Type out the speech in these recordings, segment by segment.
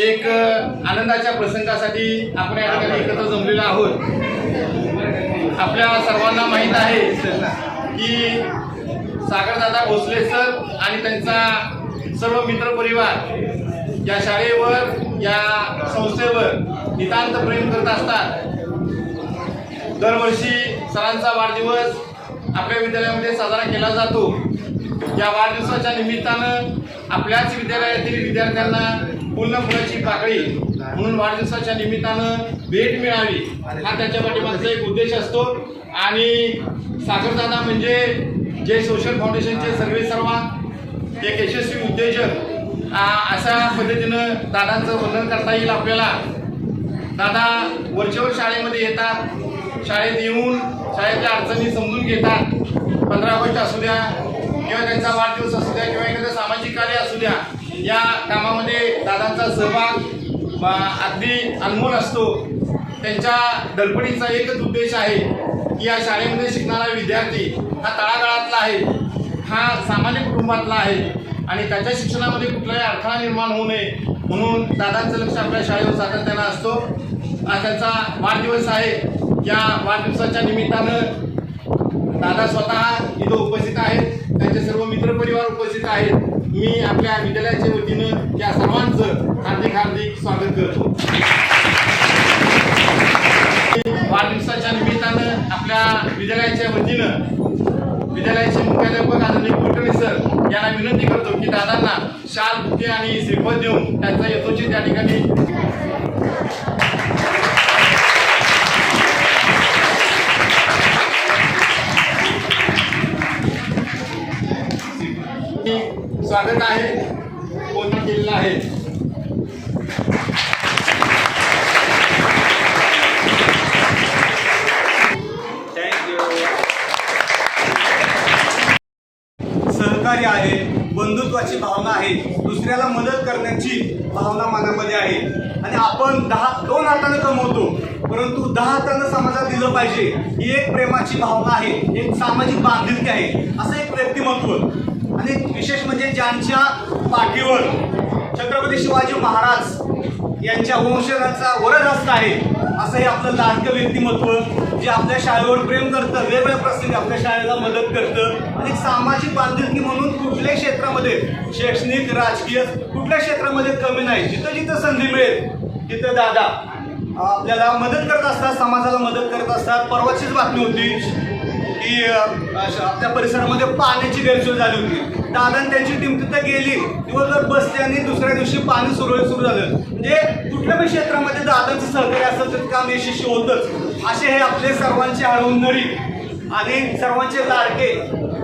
एक आनंदाच्या प्रसंगासाठी आपण या ठिकाणी एकत्र जमलेलो आहोत. आपल्या सर्वांना माहीत आहे की सागरदादा भोसले सर आणि त्यांचा सर्व मित्रपरिवार या शाळेवर या संस्थेवर नितांत प्रेम करत असतात. दरवर्षी सरांचा वाढदिवस आपल्या विद्यालयामध्ये साजरा केला जातो. या वाढदिवसाच्या निमित्तानं आपल्याच विद्यालयातील विद्यार्थ्यांना पूर्ण फुलाची पाकळी. म्हणून वाढदिवसाच्या निमित्तानं भेट मिळावी. हा त्याच्या पाठीमागचा एक उद्देश असतो. आणि साखरदादा म्हणजे जे सोशल फाउंडेशनचे सर्वे सर्वा एक यशस्वी उद्योजक अशा पद्धतीनं दादांचं वर्णन करता येईल आपल्याला. दादा वरचेवर शाळेमध्ये येतात. शाळेत येऊन शाळेतल्या अडचणी समजून घेतात. पंधरा ऑगस्ट असू द्या किंवा त्यांचा वाढदिवस असू द्या किंवा एखादं सामाजिक कार्य असू द्या या कामामध्ये दादांचा सहभाग अगदी अनमोल असतो. त्यांच्या दडपणीचा एकच उद्देश आहे की या शाळेमध्ये शिकणारा विद्यार्थी हा तळागाळातला आहे हा सामान्य कुटुंबातला आहे आणि त्याच्या शिक्षणामध्ये कुठलाही अडथळा निर्माण होऊ नये म्हणून दादांचं लक्ष आपल्या शाळेवर सातत्यानं असतो. हा त्यांचा वाढदिवस आहे. या वाढदिवसाच्या निमित्तानं दादा स्वतः इथं उपस्थित आहेत. त्यांचे सर्व मित्रपरिवार उपस्थित आहेत. मी आपल्या विद्यालयाच्या वतीनं या सर्वांचं हार्दिक हार्दिक स्वागत करतो. वाढदिवसाच्या निमित्तानं आपल्या विद्यालयाच्या वतीनं विद्यालयाचे मुख्याध्यापक आदरणीय कुलकर्णी सर यांना विनंती करतो की दादांना शाल बुके आणि श्रीफळ देऊन त्यांचा यथोचित त्या ठिकाणी स्वागत आहे पूर्ण किल्ला आहे? सहकार्य आहे बंधुत्वाची भावना आहे दुसऱ्याला मदत करण्याची भावना मनामध्ये आहे. आणि आपण दहा दोन हाताने कमवतो परंतु दहा हातानं समाजात दिलं पाहिजे. ही एक प्रेमाची भावना आहे एक सामाजिक बांधिलकी आहे. असं एक व्यक्तिमत्व. आणि विशेष म्हणजे ज्यांच्या पाठीवर छत्रपती शिवाजी महाराज यांच्या वंशजांचा वरदहस्त आहे असं हे आपलं लाडकं व्यक्तिमत्व जे आपल्या शाळेवर प्रेम करतं वेगवेगळ्या प्रसंगी आपल्या शाळेला मदत करतं आणि सामाजिक बांधिलकी म्हणून कुठल्याही क्षेत्रामध्ये शैक्षणिक राजकीय कुठल्या क्षेत्रामध्ये कमी नाही. जिथं जिथं संधी मिळेल तिथं दादा आपल्याला मदत करत असतात समाजाला मदत करत असतात. परवाचीच बातमी होती की आपल्या परिसरामध्ये पाण्याची गैरसोय झाली होती. दादा त्यांची टीम तिथं गेली. दिवसभर बसली आणि दुसऱ्या दिवशी पाणी सुरळीत सुरू झालं. म्हणजे कुठल्या क्षेत्रामध्ये दादांचं सहकार्य असेल तर काम यशस्वी होतच. असे हे आपले सर्वांचे हळवणारी आणि सर्वांचे लाडके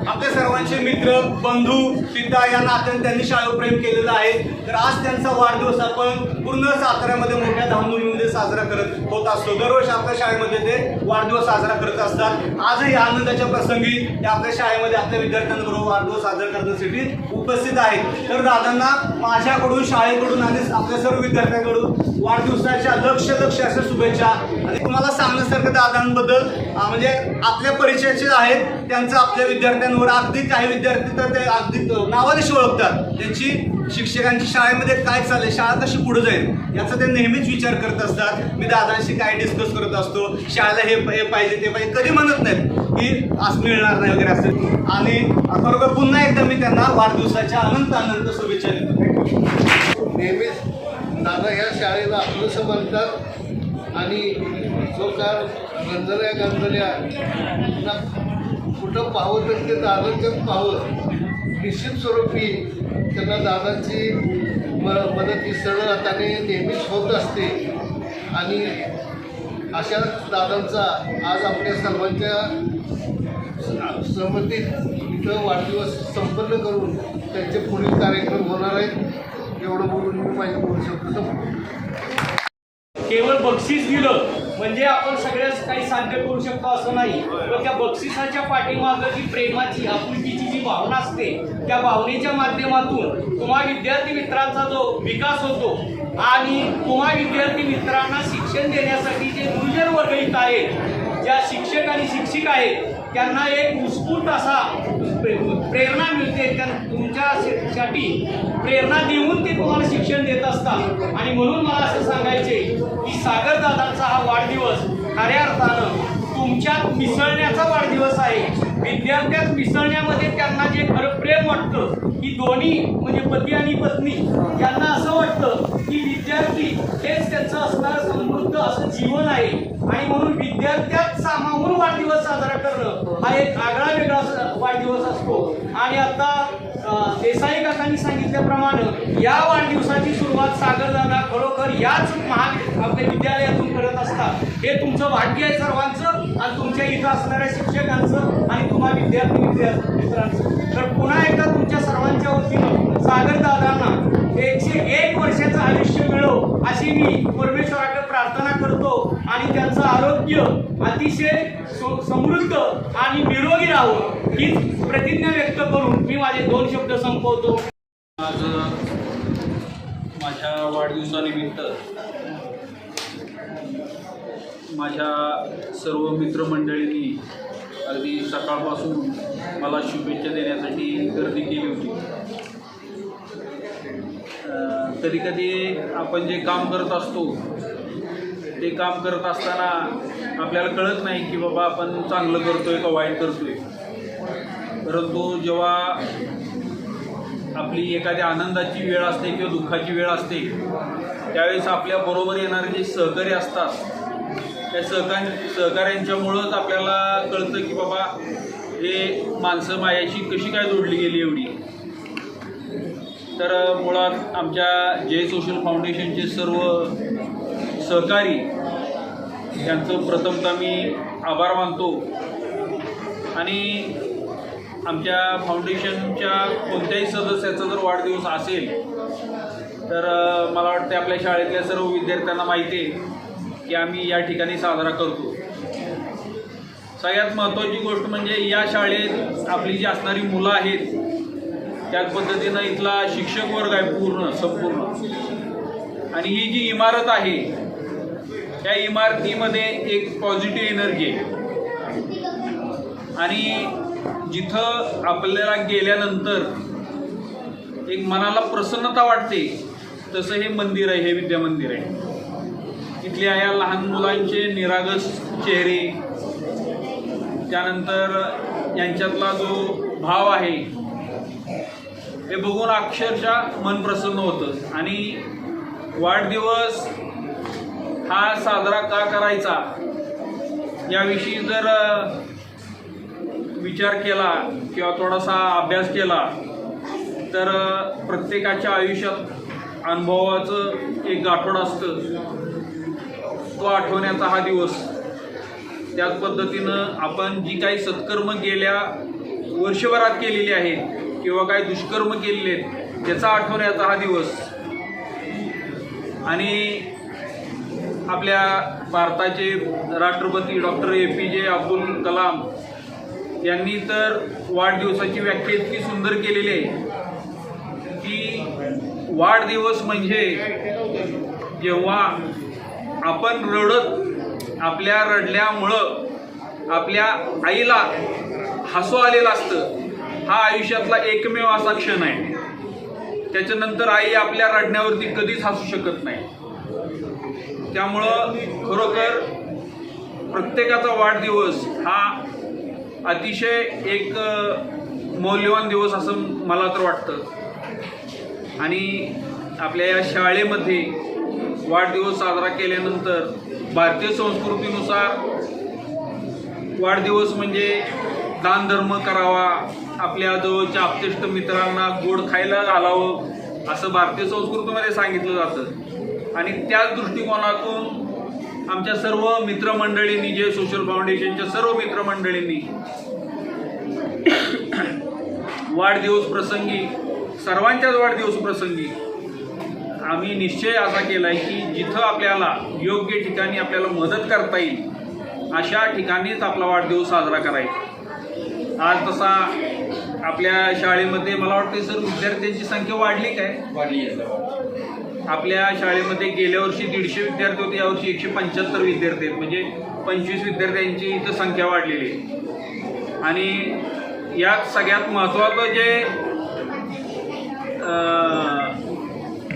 आपल्या सर्वांचे मित्र बंधू पिता या नात्याने त्यांनी शाळेवर प्रेम केलेलं आहे. तर आज त्यांचा वाढदिवस आपण पूर्ण साताऱ्यामध्ये मोठ्या धामधुमीमध्ये साजरा करत होत असतो. दरवर्षी आपल्या शाळेमध्ये ते वाढदिवस साजरा करत असतात. आजही आनंदाच्या प्रसंगी ते आपल्या शाळेमध्ये आपल्या विद्यार्थ्यांबरोबर वाढदिवस साजरा करण्यासाठी उपस्थित आहेत. तर दादांना माझ्याकडून शाळेकडून आणि आपल्या सर्व विद्यार्थ्यांकडून वाढदिवसाच्या लक्ष लक्ष अशा शुभेच्छा. आणि तुम्हाला सांगण्यासारखं दादांबद्दल म्हणजे आपल्या परिचयाचे आहेत. त्यांचं आपल्या विद्यार्थ्यांना विद्यार्थ्यांवर अगदी काही विद्यार्थी तर ते अगदी नावानिशी ओळखतात. त्यांची शिक्षकांची शाळेमध्ये काय चाललंय शाळा कशी पुढे जाईल याचा ते नेहमीच विचार करत असतात. मी दादांशी काय डिस्कस करत असतो शाळेला हे हे पाहिजे ते पाहिजे कधी म्हणत नाहीत की असं मिळणार नाही वगैरे असं. आणि खरोखर पुन्हा एकदा मी त्यांना वाढदिवसाच्या अनंत अनंत शुभेच्छा देतो. नेहमीच दादा या शाळेला आपलं म्हणतात आणि जो काळ गंजल्या गंजल्या कुठं पाहत असते ते दादांच्याच निश्चित स्वरूपी त्यांना दादांची म मदत ही सरळ हाताने नेहमीच होत असते. आणि अशा दादांचा आज आपल्या सर्वांच्या सहमतीत इथं वाढदिवस संपन्न करून त्यांचे पुढील कार्यक्रम होणार आहेत. एवढं बोलून मी माहिती बोलू शकतो. केवळ बक्षीस दिलं. म्हणजे आपण सगळ्याच काही साध्य करू शकतो असं नाही. पण त्या बक्षिसाच्या पाठीमागं जी प्रेमाची आपुलकीची जी भावना असते त्या भावनेच्या माध्यमातून तुम्हा विद्यार्थी मित्रांचा जो विकास होतो आणि तुम्हा विद्यार्थी मित्रांना शिक्षण देण्यासाठी जे गुरुजन वर्ग इथं आहेत ज्या शिक्षक आणि शिक्षिका आहेत त्यांना एक उत्स्फूर्त असा प्रेरणा मिळते त्या तुमच्यासाठी प्रेरणा देऊन ते तुम्हाला शिक्षण देत असतात. आणि म्हणून मला असं सांगायचे की सागरदादांचा हा वाढदिवस खऱ्या अर्थानं तुमच्यात मिसळण्याचा वाढदिवस आहे. विद्यार्थ्यात मिसळण्यामध्ये त्यांना जे खरं प्रेम वाटतं की दोन्ही म्हणजे पती आणि पत्नी यांना असं वाटतं की विद्यार्थी हेच त्यांचं असणारं समृद्ध असं जीवन आहे. आणि म्हणून विद्यार्थ्यात सामावून वाढदिवस साजरा करणं हा एक आगळा वेगळा वाढदिवस असतो. आणि आता देसाई काकांनी सांगितल्याप्रमाणे या वाढदिवसाची सुरुवात सागर दादा खरोखर याच महा आपल्या विद्यालयातून करत असतात. हे तुमचं भाग्य आहे सर्वांचं. आणि तुमच्या इथं असणाऱ्या शिक्षकांचं आणि तुम्हा विद्यार्थी विद्यार्थी मित्रांचं. तर पुन्हा एकदा तुमच्या सर्वांच्या वतीनं सागरदादांना एकशे एक वर्षाचं आयुष्य मिळो अशी मी परमेश्वराकडे प्रार्थना करतो. आणि त्यांचं आरोग्य अतिशय समृद्ध आणि निरोगी राहावं हीच प्रतिज्ञा व्यक्त करून मी माझे दोन शब्द संपवतो. आज माझ्या वाढदिवसानिमित्त माझ्या सर्व मित्रमंडळींनी अगदी सकाळपासून मला शुभेच्छा देण्यासाठी गर्दी केली होती. कधी कधी आपण जे काम करत असतो ते काम करत असताना आपल्याला कळत नाही की बाबा आपण चांगलं करतोय का वाईट करतोय. परंतु जेव्हा आपली एखादी आनंदाची वेळ असते किंवा दुःखाची वेळ असते त्यावेळेस आपल्या बरोबर येणारे जे सहकारी असतात त्या सहकार सहकाऱ्यांच्यामुळंच आपल्याला कळतं की बाबा हे माणसं मायाशी कशी काय जोडली गेली एवढी? तर मुळात आमच्या जय सोशल फाउंडेशनचे सर्व सहकारी यांचं प्रथमतः मी आभार मानतो. आणि आमच्या फाउंडेशनच्या कोणत्याही सदस्याचा जर वाढदिवस असेल तर मला वाटते आपल्या शाळेतल्या सर्व विद्यार्थ्यांना माहिती आहे. की आम्ही या ठिकाणी साजरा करतो. सगळ्यात महत्त्वाची गोष्ट म्हणजे या शाळेत आपली जी असणारी मुलं आहेत त्याच पद्धतीनं इथला शिक्षक वर्ग आहे पूर्ण संपूर्ण. आणि ही जी इमारत आहे त्या इमारतीमध्ये एक पॉझिटिव्ह एनर्जी आहे. आणि जिथं आपल्याला गेल्यानंतर एक मनाला प्रसन्नता वाटते तसं हे मंदिर आहे हे विद्यामंदिर आहे. इथल्या या लहान मुलांचे निरागस चेहरे. त्यानंतर यांच्यातला जो भाव आहे हे बघून अक्षरशः मन प्रसन्न होतं. आणि वाढदिवस हा साजरा का करायचा याविषयी जर विचार केला किंवा थोडासा अभ्यास केला तर प्रत्येकाच्या आयुष्यात अनुभवाचं एक गाठोड असतं. तो आठवण्याचा हा दिवस. त्याच पद्धतीनं आपण जी काही सत्कर्म गेल्या वर्षभरात केलेली आहेत किंवा काही दुष्कर्म केलेले आहेत त्याचा आठवण्याचा हा दिवस. आणि आपल्या भारताचे राष्ट्रपती डॉक्टर ए पी जे अब्दुल कलाम यांनी तर वाढदिवसाची व्याख्या इतकी सुंदर केलेली आहे की वाढदिवस म्हणजे जेव्हा आपण रडत आपल्या रडल्यामुळं आपल्या आईला हसू आलेलं असतं. हा आयुष्यातला एकमेव असा क्षण आहे. त्याच्यानंतर आई आपल्या रडण्यावरती कधीच हसू शकत नाही. त्यामुळं खरोखर प्रत्येकाचा वाढदिवस हा अतिशय एक मौल्यवान दिवस असं मला तर वाटतं. आणि आपल्या या शाळेमध्ये वाढदिवस साजरा केल्यानंतर भारतीय संस्कृतीनुसार वाढदिवस म्हणजे दानधर्म करावा आपल्या जवळच्या आपतेष्ट मित्रांना गोड खायला घालावं असं भारतीय संस्कृतीमध्ये सांगितलं जातं. आणि त्याच दृष्टिकोनातून आमच्या सर्व मित्रमंडळींनी जे सोशल फाउंडेशनच्या सर्व मित्रमंडळींनी वाढदिवस प्रसंगी सर्वांच्याच वाढदिवस प्रसंगी आम्ही निश्चय असा केला आहे की जिथं आपल्याला योग्य ठिकाणी आपल्याला मदत करता येईल अशा ठिकाणीच आपला वाढदिवस साजरा करायचा. आज तसा आपल्या शाळेमध्ये मला वाटते सर विद्यार्थ्यांची संख्या वाढली काय? वाढली आपल्या शाळेमध्ये गेल्या वर्षी दीडशे विद्यार्थी होते यावर्षी एकशे पंच्याहत्तर विद्यार्थी आहेत. म्हणजे पंचवीस विद्यार्थ्यांची इथं संख्या वाढलेली आहे. आणि यात सगळ्यात महत्त्वाचं जे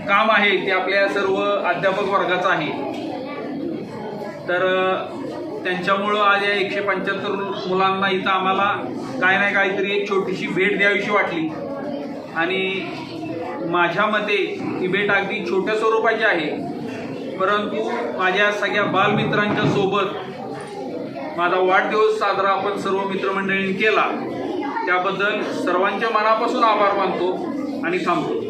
काम आहे ते आपल्या सर्व अध्यापक वर्गाचं आहे. तर त्यांच्यामुळं आज या एकशे पंच्याहत्तर मुलांना इथं आम्हाला काय नाही काहीतरी एक छोटीशी भेट द्यावीशी वाटली. आणि माझ्या मते ही भेट अगदी छोट्या स्वरूपाची आहे. परंतु माझ्या सगळ्या बालमित्रांच्या सोबत माझा वाढदिवस साजरा आपण सर्व मित्रमंडळींनी केला. त्याबद्दल सर्वांच्या मनापासून आभार मानतो आणि थांबतो.